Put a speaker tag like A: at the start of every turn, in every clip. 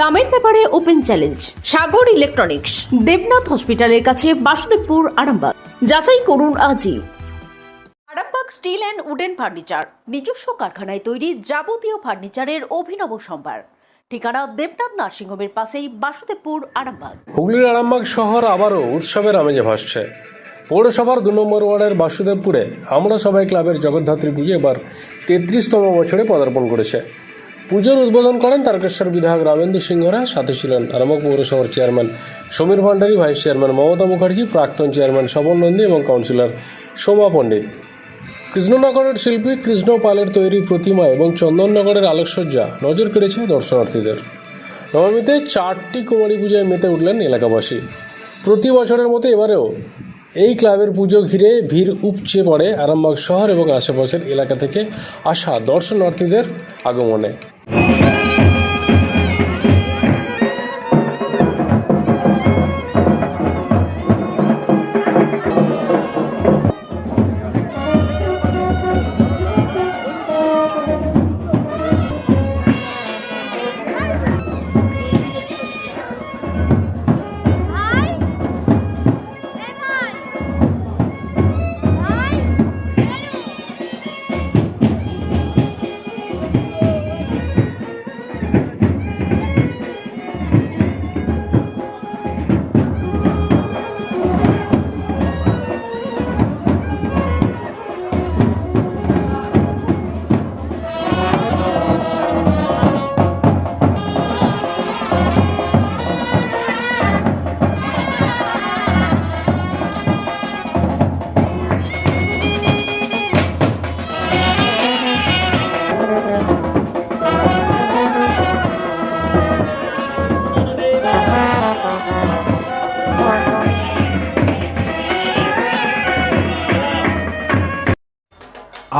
A: দামের ব্যাপারে open challenge, Sagar electronics, Debnath হসপিটালের কাছে বাসুদেবপুর, আরামবাগ। যাচাই করুন আজই। Arambagh steel and wooden furniture, নিজস্ব কারখানায় তৈরি যাবতীয় ফার্নিচারের অভিনব সম্ভার। ঠিকানা দেবনাথ নার্সিংহোমের পাশেই বাসুদেবপুর, আরামবাগ।
B: হুগলির আরামবাগ শহর আবারও উৎসবের আমেজে ভাসছে। পৌরসভার দু নম্বর ওয়ার্ডের বাসুদেবপুরে আমরা সবাই ক্লাবের জগদ্ধাত্রী পুজো এবার তেত্রিশতম বছরে পদার্পণ করেছে। পুজোর উদ্বোধন করেন তারকেশ্বর বিধায়ক রামেন্দ্র সিংহরা, সাথে ছিলেন আরামবাগ পৌরসভার chairman Samir Bhandari, vice chairman Mamata Mukherjee, প্রাক্তন চেয়ারম্যান স্বপন নন্দী এবং কাউন্সিলর সোমা পণ্ডিত। কৃষ্ণনগরের শিল্পী কৃষ্ণ পালের তৈরি প্রতিমা এবং চন্দননগরের আলোকসজ্জা নজর কেড়েছে দর্শনার্থীদের। নবমীতে চারটি কুমারী পূজায় মেতে উঠলেন এলাকাবাসী। প্রতি বছরের মতো এবারেও এই ক্লাবের পুজো ঘিরে ভিড় উপচে পড়ে আরামবাগ শহর এবং আশেপাশের এলাকা থেকে আসা দর্শনার্থীদের আগমনে।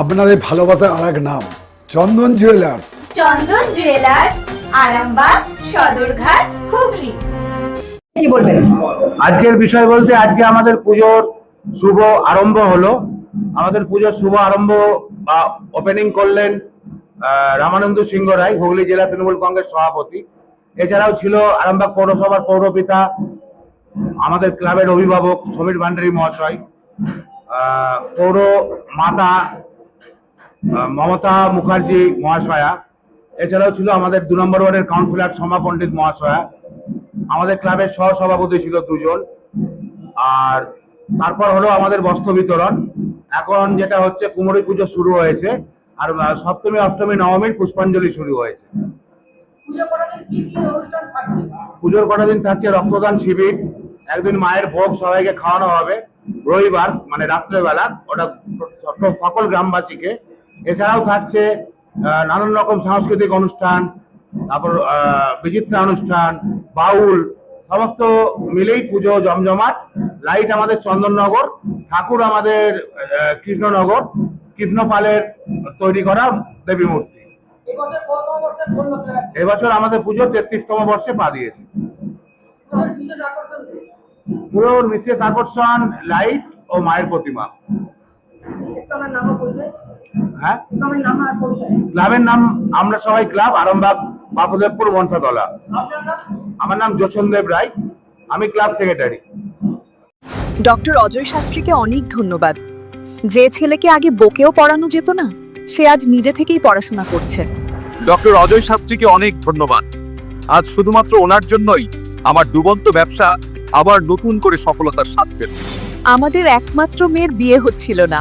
C: আপনাদের ভালোবাসার আর এক নাম চন্দন জুয়েলার্স
D: চন্দন জুয়েলার্স আরামবাগ সদরঘাট হুগলি।
E: আজকের বিষয় বলতে আজকে আমাদের পুজোর শুভ আরম্ভ হলো। আমাদের পুজোর শুভ আরম্ভ বা ওপেনিং করলেন রামানন্দ সিংহ রায় হুগলি জেলা তৃণমূল কংগ্রেস সভাপতি। এছাড়াও ছিল আরামবাগ পৌরসভার পৌরপিতা আমাদের ক্লাবের অভিভাবক সমীর ভান্ডারী মহাশয়। পৌর মাতা মমতা মুখার্জি মহাশয়া। এছাড়াও ছিল আমাদের দু নম্বর ওয়ার্ডের কাউন্সিলর সমা পণ্ডিত মহাশয়া। আমাদের ক্লাবের সহ সভাপতি ছিল দুজন। আর তারপর হলো আমাদের বস্ত্র বিতরণ। এখন যেটা হচ্ছে কুমোরি পুজো শুরু হয়েছে। আর সপ্তমী অষ্টমী নবমীর পুষ্পাঞ্জলি শুরু হয়েছে। পুজোর কটা দিন থাকছে? রক্তদান শিবির। একদিন মায়ের ভোগ সবাইকে খাওয়ানো হবে। রবিবার মানে রাত্রেবেলা ওটা সকল গ্রামবাসীকে। এছাড়াও থাকছে নানান রকম সাংস্কৃতিক অনুষ্ঠান তারপর বিচিত্রা অনুষ্ঠান বাউল সমস্ত মিলেই পুজো জমজমাট। লাইট আমাদের চন্দননগর ঠাকুর আমাদের কৃষ্ণনগর কৃষ্ণপালের তৈরি করা দেবী মূর্তি। এবছর আমাদের পুজো তেত্রিশতম বর্ষে পা দিয়েছে। পুরো বিশেষ আকর্ষণ লাইট ও মায়ের প্রতিমা। হ্যাঁ? ক্লাবের নাম আমরা সবাই ক্লাব আরামবাগ বাসুদেবপুর মনসাতলা। আমার নাম দেব রায় আমি ক্লাব সেক্রেটারি।
F: ডক্টর অজয় শাস্ত্রীকে অনেক ধন্যবাদ। যে ছেলেকে আগে বকেও পড়ানো যেত না সে আজ নিজে থেকেই পড়াশোনা করছে।
G: ডক্টর অজয় শাস্ত্রীকে অনেক ধন্যবাদ। আজ শুধুমাত্র ওনার জন্যই আমার ডুবন্ত ব্যবসা আবার নতুন করে সফলতার স্বাদ পেল।
F: আমাদের একমাত্র মেয়ের বিয়ে হচ্ছিল না।